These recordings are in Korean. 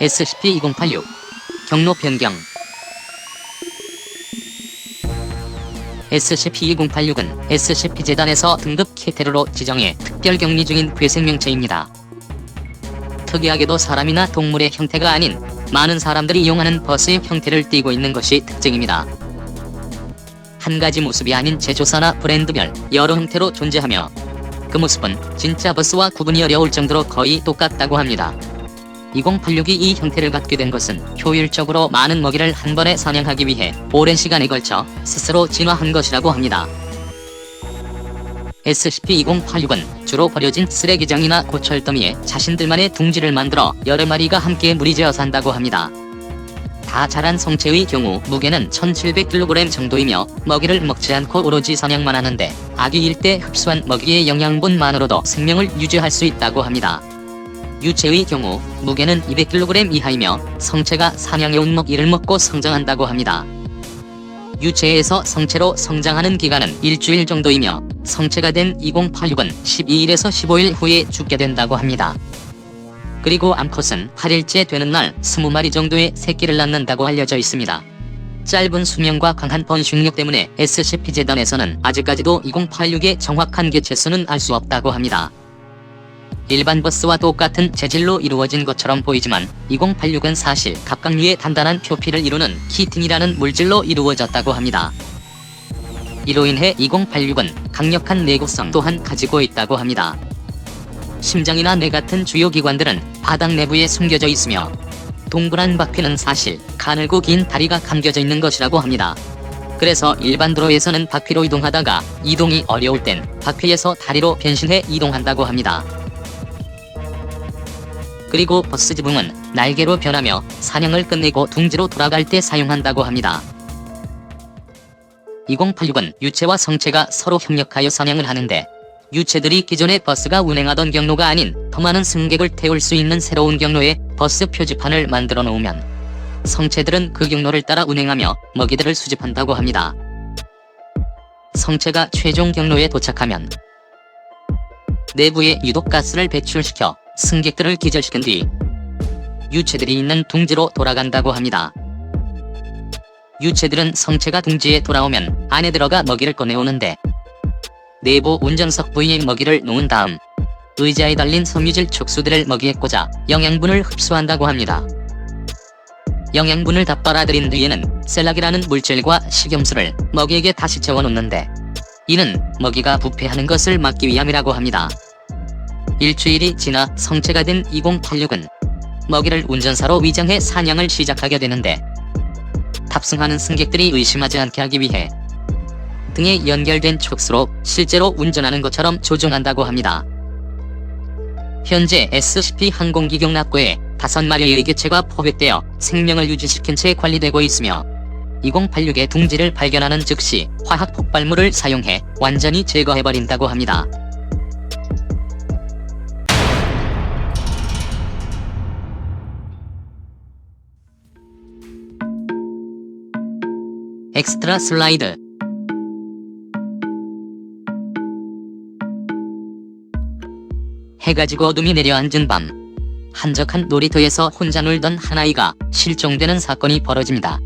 SCP-2086 경로 변경 SCP-2086은 SCP-재단에서 등급 캐테르로 지정해 특별 격리 중인 괴생명체입니다. 특이하게도 사람이나 동물의 형태가 아닌 많은 사람들이 이용하는 버스의 형태를 띠고 있는 것이 특징입니다. 한 가지 모습이 아닌 제조사나 브랜드별 여러 형태로 존재하며 그 모습은 진짜 버스와 구분이 어려울 정도로 거의 똑같다고 합니다. 2086이 이 형태를 갖게 된 것은 효율적으로 많은 먹이를 한 번에 사냥하기 위해 오랜 시간에 걸쳐 스스로 진화한 것이라고 합니다. SCP-2086은 주로 버려진 쓰레기장이나 고철 더미에 자신들만의 둥지를 만들어 여러 마리가 함께 무리지어 산다고 합니다. 다 자란 성체의 경우 무게는 1700kg 정도이며 먹이를 먹지 않고 오로지 사냥만 하는데 아기일 때 흡수한 먹이의 영양분만으로도 생명을 유지할 수 있다고 합니다. 유체의 경우 무게는 200kg 이하이며 성체가 사냥해온 먹이를 먹고 성장한다고 합니다. 유체에서 성체로 성장하는 기간은 일주일 정도이며 성체가 된 2086은 12일에서 15일 후에 죽게 된다고 합니다. 그리고 암컷은 8일째 되는 날 20마리 정도의 새끼를 낳는다고 알려져 있습니다. 짧은 수명과 강한 번식력 때문에 SCP-재단에서는 아직까지도 2086의 정확한 개체수는 알 수 없다고 합니다. 일반 버스와 똑같은 재질로 이루어진 것처럼 보이지만 2086은 사실 갑각류의 단단한 표피를 이루는 키틴이라는 물질로 이루어졌다고 합니다. 이로 인해 2086은 강력한 내구성 또한 가지고 있다고 합니다. 심장이나 뇌 같은 주요 기관들은 바닥 내부에 숨겨져 있으며 동그란 바퀴는 사실 가늘고 긴 다리가 감겨져 있는 것이라고 합니다. 그래서 일반 도로에서는 바퀴로 이동하다가 이동이 어려울 땐 바퀴에서 다리로 변신해 이동한다고 합니다. 그리고 버스 지붕은 날개로 변하며 사냥을 끝내고 둥지로 돌아갈 때 사용한다고 합니다. 2086은 유체와 성체가 서로 협력하여 사냥을 하는데 유체들이 기존의 버스가 운행하던 경로가 아닌 더 많은 승객을 태울 수 있는 새로운 경로에 버스 표지판을 만들어 놓으면 성체들은 그 경로를 따라 운행하며 먹이들을 수집한다고 합니다. 성체가 최종 경로에 도착하면 내부에 유독 가스를 배출시켜 승객들을 기절시킨 뒤 유체들이 있는 둥지로 돌아간다고 합니다. 유체들은 성체가 둥지에 돌아오면 안에 들어가 먹이를 꺼내오는데 내부 운전석 부위에 먹이를 놓은 다음 의자에 달린 섬유질 촉수들을 먹이에 꽂아 영양분을 흡수한다고 합니다. 영양분을 다 빨아들인 뒤에는 셀락이라는 물질과 식염수를 먹이에게 다시 채워놓는데 이는 먹이가 부패하는 것을 막기 위함이라고 합니다. 일주일이 지나 성체가 된 2086은 먹이를 운전사로 위장해 사냥을 시작하게 되는데 탑승하는 승객들이 의심하지 않게 하기 위해 등에 연결된 촉수로 실제로 운전하는 것처럼 조종한다고 합니다. 현재 SCP 항공기 경납고에 5마리의 개체가 포획되어 생명을 유지시킨 채 관리되고 있으며 2086의 둥지를 발견하는 즉시 화학 폭발물을 사용해 완전히 제거해버린다고 합니다. 엑스트라 슬라이드 해가 지고 어둠이 내려앉은 밤 한적한 놀이터에서 혼자 놀던 한 아이가 실종되는 사건이 벌어집니다.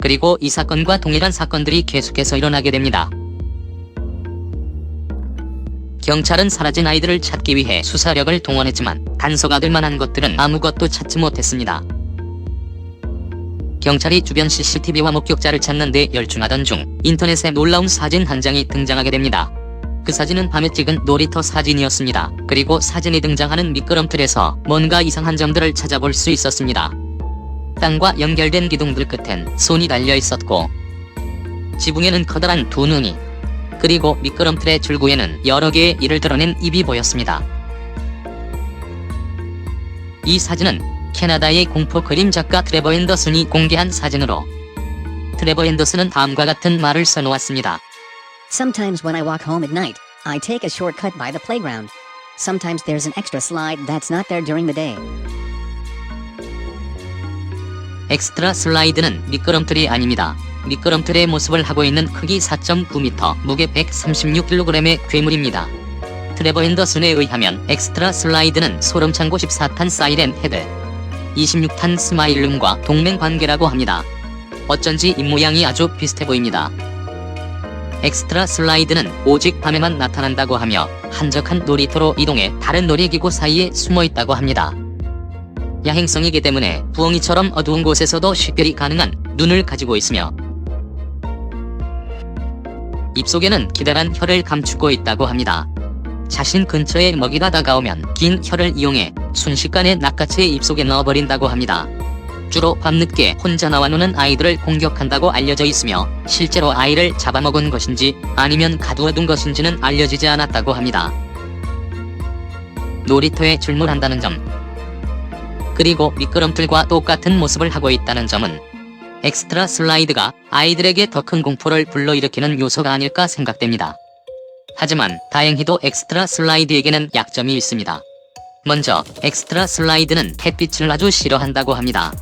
그리고 이 사건과 동일한 사건들이 계속해서 일어나게 됩니다. 경찰은 사라진 아이들을 찾기 위해 수사력을 동원했지만 단서가 될 만한 것들은 아무것도 찾지 못했습니다. 경찰이 주변 CCTV와 목격자를 찾는 데 열중하던 중 인터넷에 놀라운 사진 한 장이 등장하게 됩니다. 그 사진은 밤에 찍은 놀이터 사진이었습니다. 그리고 사진이 등장하는 미끄럼틀에서 뭔가 이상한 점들을 찾아볼 수 있었습니다. 땅과 연결된 기둥들 끝엔 손이 달려 있었고 지붕에는 커다란 두 눈이 그리고 미끄럼틀의 줄구에는 여러 개의 이를 드러낸 입이 보였습니다. 이 사진은 캐나다의 공포 그림 작가 트레버 앤더슨이 공개한 사진으로 트레버 앤더슨은 다음과 같은 말을 써놓았습니다. Sometimes when I walk home at night, I take a shortcut by the playground. Sometimes there's an extra slide that's not there during the day. 엑스트라 슬라이드는 미끄럼틀이 아닙니다. 미끄럼틀의 모습을 하고 있는 크기 4.9m, 무게 136kg의 괴물입니다. 트레버 앤더슨에 의하면 엑스트라 슬라이드는 소름창고 14탄 사이렌 헤드, 26탄 스마일룸과 동맹 관계라고 합니다. 어쩐지 입모양이 아주 비슷해 보입니다. 엑스트라 슬라이드는 오직 밤에만 나타난다고 하며 한적한 놀이터로 이동해 다른 놀이기구 사이에 숨어 있다고 합니다. 야행성이기 때문에 부엉이처럼 어두운 곳에서도 식별이 가능한 눈을 가지고 있으며 입속에는 기다란 혀를 감추고 있다고 합니다. 자신 근처에 먹이가 다가오면 긴 혀를 이용해 순식간에 낚아채 입속에 넣어버린다고 합니다. 주로 밤늦게 혼자 나와 노는 아이들을 공격한다고 알려져 있으며 실제로 아이를 잡아먹은 것인지 아니면 가두어둔 것인지는 알려지지 않았다고 합니다. 놀이터에 출몰한다는 점 그리고 미끄럼틀과 똑같은 모습을 하고 있다는 점은 엑스트라 슬라이드가 아이들에게 더 큰 공포를 불러일으키는 요소가 아닐까 생각됩니다. 하지만 다행히도 엑스트라 슬라이드에게는 약점이 있습니다. 먼저 엑스트라 슬라이드는 햇빛을 아주 싫어한다고 합니다.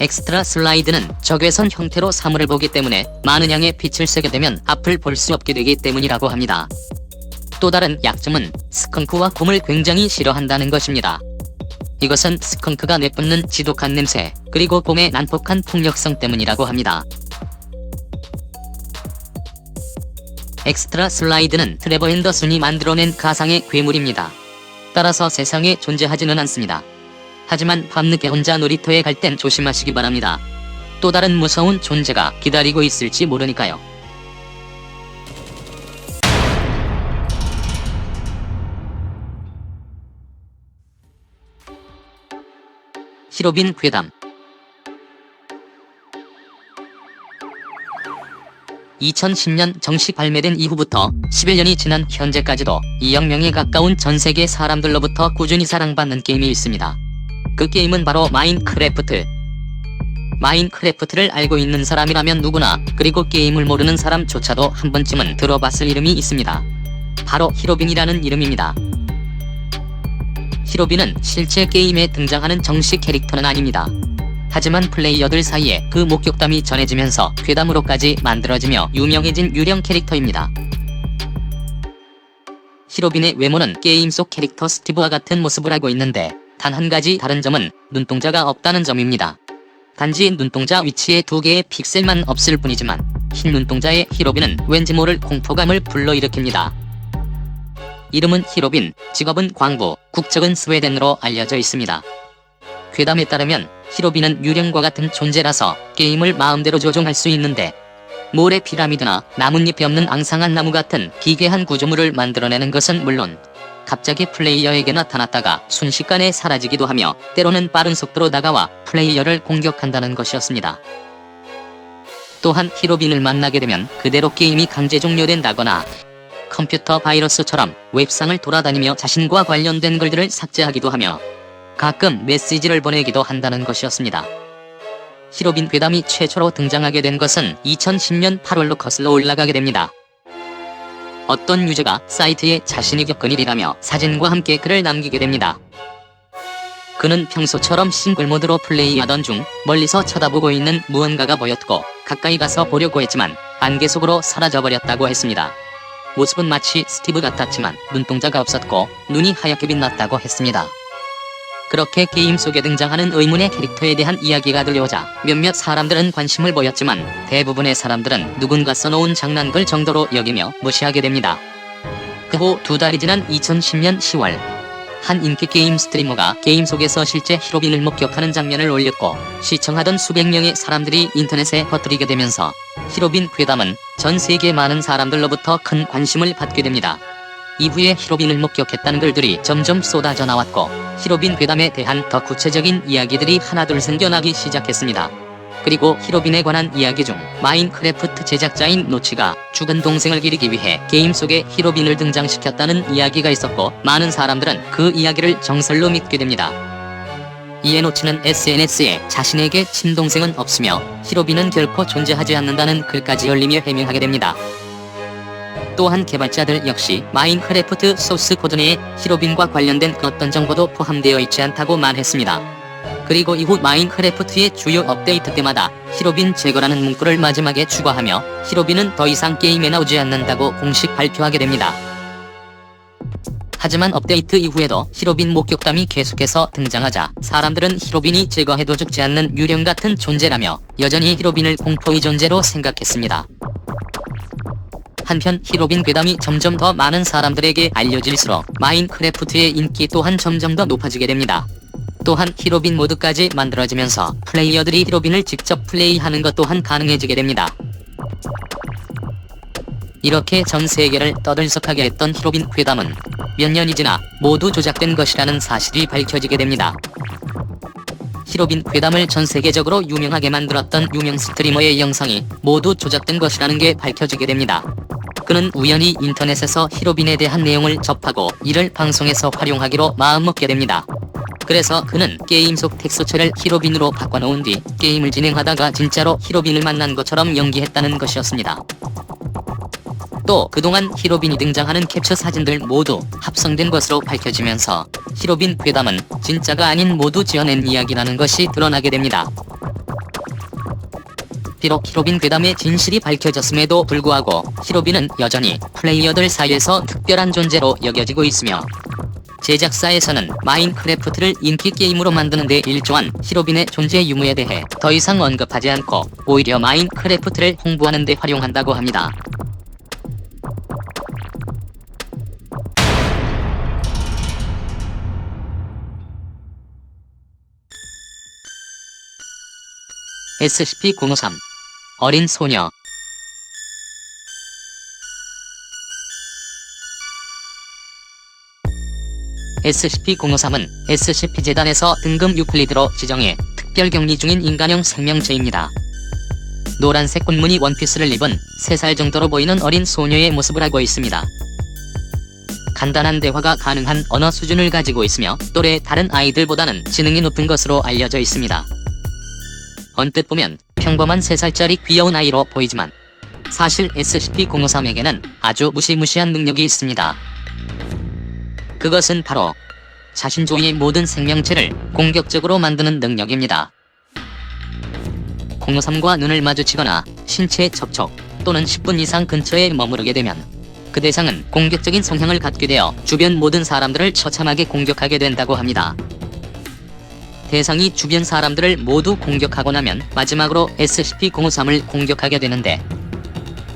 엑스트라 슬라이드는 적외선 형태로 사물을 보기 때문에 많은 양의 빛을 쐬게 되면 앞을 볼 수 없게 되기 때문이라고 합니다. 또 다른 약점은 스컹크와 곰을 굉장히 싫어한다는 것입니다. 이것은 스컹크가 내뿜는 지독한 냄새, 그리고 곰의 난폭한 폭력성 때문이라고 합니다. 엑스트라 슬라이드는 트레버 핸더슨이 만들어낸 가상의 괴물입니다. 따라서 세상에 존재하지는 않습니다. 하지만 밤늦게 혼자 놀이터에 갈 땐 조심하시기 바랍니다. 또 다른 무서운 존재가 기다리고 있을지 모르니까요. 히로빈 괴담 2010년 정식 발매된 이후부터 11년이 지난 현재까지도 2억 명에 가까운 전 세계 사람들로부터 꾸준히 사랑받는 게임이 있습니다. 그 게임은 바로 마인크래프트. 마인크래프트를 알고 있는 사람이라면 누구나 그리고 게임을 모르는 사람조차도 한 번쯤은 들어봤을 이름이 있습니다. 바로 히로빈이라는 이름입니다. 히로빈은 실제 게임에 등장하는 정식 캐릭터는 아닙니다. 하지만 플레이어들 사이에 그 목격담이 전해지면서 괴담으로까지 만들어지며 유명해진 유령 캐릭터입니다. 히로빈의 외모는 게임 속 캐릭터 스티브와 같은 모습을 하고 있는데 단 한 가지 다른 점은 눈동자가 없다는 점입니다. 단지 눈동자 위치에 두 개의 픽셀만 없을 뿐이지만 흰 눈동자의 히로빈은 왠지 모를 공포감을 불러일으킵니다. 이름은 히로빈, 직업은 광부, 국적은 스웨덴으로 알려져 있습니다. 괴담에 따르면 히로빈은 유령과 같은 존재라서 게임을 마음대로 조종할 수 있는데 모래 피라미드나 나뭇잎이 없는 앙상한 나무 같은 기괴한 구조물을 만들어내는 것은 물론 갑자기 플레이어에게 나타났다가 순식간에 사라지기도 하며 때로는 빠른 속도로 다가와 플레이어를 공격한다는 것이었습니다. 또한 히로빈을 만나게 되면 그대로 게임이 강제 종료된다거나 컴퓨터 바이러스처럼 웹상을 돌아다니며 자신과 관련된 글들을 삭제하기도 하며 가끔 메시지를 보내기도 한다는 것이었습니다. 히로빈 괴담이 최초로 등장하게 된 것은 2010년 8월로 거슬러 올라가게 됩니다. 어떤 유저가 사이트에 자신이 겪은 일이라며 사진과 함께 글을 남기게 됩니다. 그는 평소처럼 싱글 모드로 플레이하던 중 멀리서 쳐다보고 있는 무언가가 보였고 가까이 가서 보려고 했지만 안개 속으로 사라져버렸다고 했습니다. 모습은 마치 스티브 같았지만 눈동자가 없었고 눈이 하얗게 빛났다고 했습니다. 그렇게 게임 속에 등장하는 의문의 캐릭터에 대한 이야기가 들려오자 몇몇 사람들은 관심을 보였지만 대부분의 사람들은 누군가 써놓은 장난글 정도로 여기며 무시하게 됩니다. 그 후 두 달이 지난 2010년 10월 한 인기 게임 스트리머가 게임 속에서 실제 히로빈을 목격하는 장면을 올렸고 시청하던 수백 명의 사람들이 인터넷에 퍼뜨리게 되면서 히로빈 괴담은 전 세계 많은 사람들로부터 큰 관심을 받게 됩니다. 이후에 히로빈을 목격했다는 글들이 점점 쏟아져 나왔고 히로빈 괴담에 대한 더 구체적인 이야기들이 하나둘 생겨나기 시작했습니다. 그리고 히로빈에 관한 이야기 중 마인크래프트 제작자인 노치가 죽은 동생을 기리기 위해 게임 속에 히로빈을 등장시켰다는 이야기가 있었고 많은 사람들은 그 이야기를 정설로 믿게 됩니다. 이에 노치는 SNS에 자신에게 친동생은 없으며 히로빈은 결코 존재하지 않는다는 글까지 올리며 해명하게 됩니다. 또한 개발자들 역시 마인크래프트 소스 코드 내에 히로빈과 관련된 그 어떤 정보도 포함되어 있지 않다고 말했습니다. 그리고 이후 마인크래프트의 주요 업데이트 때마다 히로빈 제거라는 문구를 마지막에 추가하며 히로빈은 더 이상 게임에 나오지 않는다고 공식 발표하게 됩니다. 하지만 업데이트 이후에도 히로빈 목격담이 계속해서 등장하자 사람들은 히로빈이 제거해도 죽지 않는 유령 같은 존재라며 여전히 히로빈을 공포의 존재로 생각했습니다. 한편 히로빈 괴담이 점점 더 많은 사람들에게 알려질수록 마인크래프트의 인기 또한 점점 더 높아지게 됩니다. 또한 히로빈 모드까지 만들어지면서 플레이어들이 히로빈을 직접 플레이하는 것 또한 가능해지게 됩니다. 이렇게 전 세계를 떠들썩하게 했던 히로빈 괴담은 몇 년이 지나 모두 조작된 것이라는 사실이 밝혀지게 됩니다. 히로빈 괴담을 전 세계적으로 유명하게 만들었던 유명 스트리머의 영상이 모두 조작된 것이라는 게 밝혀지게 됩니다. 그는 우연히 인터넷에서 히로빈에 대한 내용을 접하고 이를 방송에서 활용하기로 마음먹게 됩니다. 그래서 그는 게임 속 텍스처를 히로빈으로 바꿔놓은 뒤 게임을 진행하다가 진짜로 히로빈을 만난 것처럼 연기했다는 것이었습니다. 또 그동안 히로빈이 등장하는 캡처 사진들 모두 합성된 것으로 밝혀지면서 히로빈 괴담은 진짜가 아닌 모두 지어낸 이야기라는 것이 드러나게 됩니다. 비록 히로빈 괴담의 진실이 밝혀졌음에도 불구하고 히로빈은 여전히 플레이어들 사이에서 특별한 존재로 여겨지고 있으며 제작사에서는 마인크래프트를 인기 게임으로 만드는 데 일조한 히로빈의 존재 유무에 대해 더 이상 언급하지 않고 오히려 마인크래프트를 홍보하는 데 활용한다고 합니다. SCP-053 어린 소녀 SCP-053은 SCP-재단에서 등급 유클리드로 지정해 특별 격리 중인 인간형 생명체입니다. 노란색 꽃무늬 원피스를 입은 3살 정도로 보이는 어린 소녀의 모습을 하고 있습니다. 간단한 대화가 가능한 언어 수준을 가지고 있으며 또래 다른 아이들보다는 지능이 높은 것으로 알려져 있습니다. 언뜻 보면 평범한 3살짜리 귀여운 아이로 보이지만 사실 SCP-053에게는 아주 무시무시한 능력이 있습니다. 그것은 바로 자신 조이의 모든 생명체를 공격적으로 만드는 능력입니다. 053과 눈을 마주치거나 신체 접촉 또는 10분 이상 근처에 머무르게 되면 그 대상은 공격적인 성향을 갖게 되어 주변 모든 사람들을 처참하게 공격하게 된다고 합니다. 대상이 주변 사람들을 모두 공격하고 나면 마지막으로 SCP-053을 공격하게 되는데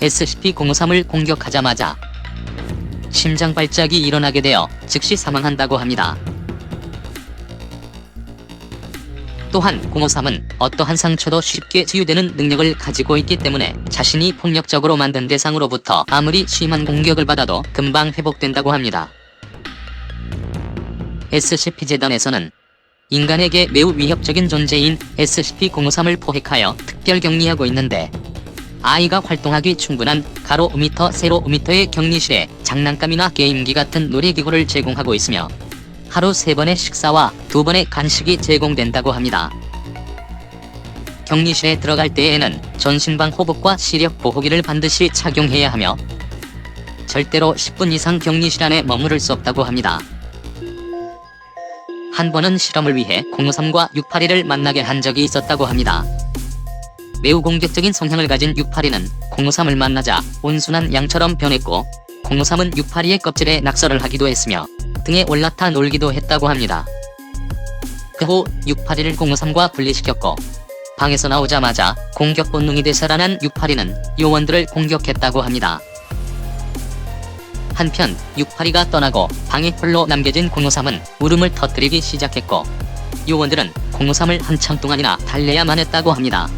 SCP-053을 공격하자마자 심장 발작이 일어나게 되어 즉시 사망한다고 합니다. 또한 053은 어떠한 상처도 쉽게 치유되는 능력을 가지고 있기 때문에 자신이 폭력적으로 만든 대상으로부터 아무리 심한 공격을 받아도 금방 회복된다고 합니다. SCP-재단에서는 인간에게 매우 위협적인 존재인 SCP-053을 포획하여 특별 격리하고 있는데 아이가 활동하기 충분한 가로 5m, 세로 5m의 격리실에 장난감이나 게임기 같은 놀이기구를 제공하고 있으며 하루 3번의 식사와 2번의 간식이 제공된다고 합니다. 격리실에 들어갈 때에는 전신방 호복과 시력 보호기를 반드시 착용해야 하며 절대로 10분 이상 격리실 안에 머무를 수 없다고 합니다. 한 번은 실험을 위해 053과 682를 만나게 한 적이 있었다고 합니다. 매우 공격적인 성향을 가진 682는 053을 만나자 온순한 양처럼 변했고 053은 682의 껍질에 낙서를 하기도 했으며 등에 올라타 놀기도 했다고 합니다. 그 후 682를 053과 분리시켰고 방에서 나오자마자 공격 본능이 되살아난 682는 요원들을 공격했다고 합니다. 한편 682가 떠나고 방에 홀로 남겨진 053은 울음을 터뜨리기 시작했고 요원들은 053을 한참 동안이나 달래야만 했다고 합니다.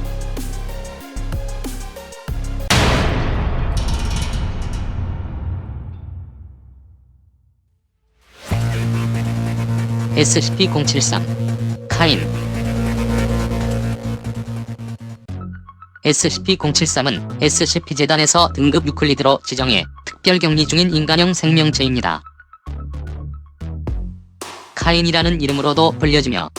SCP-073 카인 SCP-073은 SCP-재단에서 등급 유클리드로 지정해 특별 격리 중인 인간형 생명체입니다. 카인이라는 이름으로도 불려지며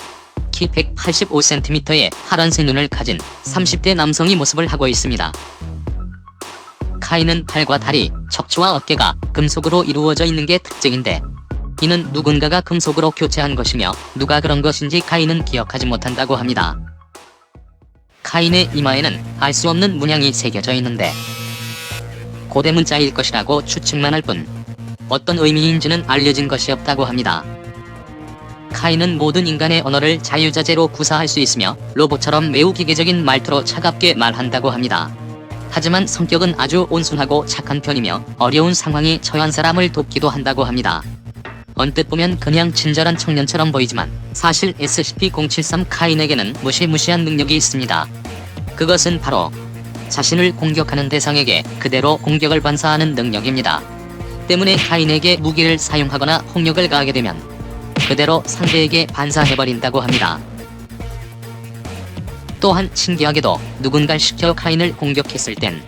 키 185cm의 파란색 눈을 가진 30대 남성이 모습을 하고 있습니다. 카인은 팔과 다리, 척추와 어깨가 금속으로 이루어져 있는 게 특징인데 이는 누군가가 금속으로 교체한 것이며 누가 그런 것인지 카인은 기억하지 못한다고 합니다. 카인의 이마에는 알 수 없는 문양이 새겨져 있는데 고대 문자일 것이라고 추측만 할 뿐 어떤 의미인지는 알려진 것이 없다고 합니다. 카인은 모든 인간의 언어를 자유자재로 구사할 수 있으며 로봇처럼 매우 기계적인 말투로 차갑게 말한다고 합니다. 하지만 성격은 아주 온순하고 착한 편이며 어려운 상황에 처한 사람을 돕기도 한다고 합니다. 언뜻 보면 그냥 친절한 청년처럼 보이지만 사실 SCP-073 카인에게는 무시무시한 능력이 있습니다. 그것은 바로 자신을 공격하는 대상에게 그대로 공격을 반사하는 능력입니다. 때문에 카인에게 무기를 사용하거나 폭력을 가하게 되면 그대로 상대에게 반사해버린다고 합니다. 또한 신기하게도 누군가를 시켜 카인을 공격했을 땐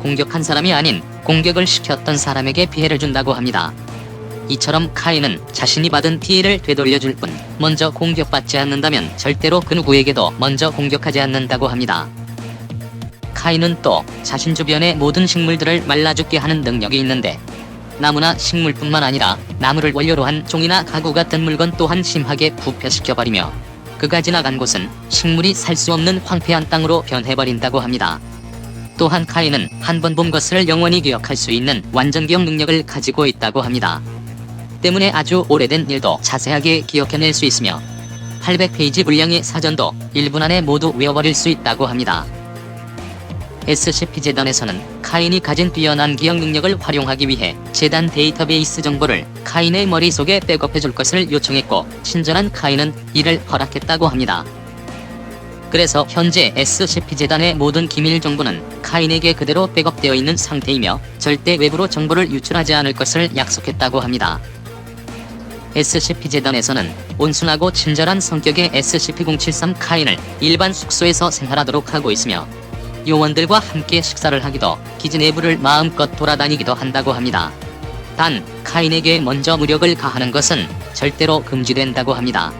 공격한 사람이 아닌 공격을 시켰던 사람에게 피해를 준다고 합니다. 이처럼 카인은 자신이 받은 피해를 되돌려줄 뿐 먼저 공격받지 않는다면 절대로 그 누구에게도 먼저 공격하지 않는다고 합니다. 카인은 또 자신 주변의 모든 식물들을 말라 죽게 하는 능력이 있는데 나무나 식물뿐만 아니라 나무를 원료로 한 종이나 가구 같은 물건 또한 심하게 부패시켜버리며 그가 지나간 곳은 식물이 살 수 없는 황폐한 땅으로 변해버린다고 합니다. 또한 카인은 한 번 본 것을 영원히 기억할 수 있는 완전 기억 능력을 가지고 있다고 합니다. 때문에 아주 오래된 일도 자세하게 기억해낼 수 있으며 800페이지 분량의 사전도 1분 안에 모두 외워버릴 수 있다고 합니다. SCP-재단에서는 카인이 가진 뛰어난 기억 능력을 활용하기 위해 재단 데이터베이스 정보를 카인의 머릿속에 백업해 줄 것을 요청했고 친절한 카인은 이를 허락했다고 합니다. 그래서 현재 SCP-재단의 모든 기밀 정보는 카인에게 그대로 백업되어 있는 상태이며 절대 외부로 정보를 유출하지 않을 것을 약속했다고 합니다. SCP-재단에서는 온순하고 친절한 성격의 SCP-073 카인을 일반 숙소에서 생활하도록 하고 있으며 요원들과 함께 식사를 하기도 기지 내부를 마음껏 돌아다니기도 한다고 합니다. 단 카인에게 먼저 무력을 가하는 것은 절대로 금지된다고 합니다.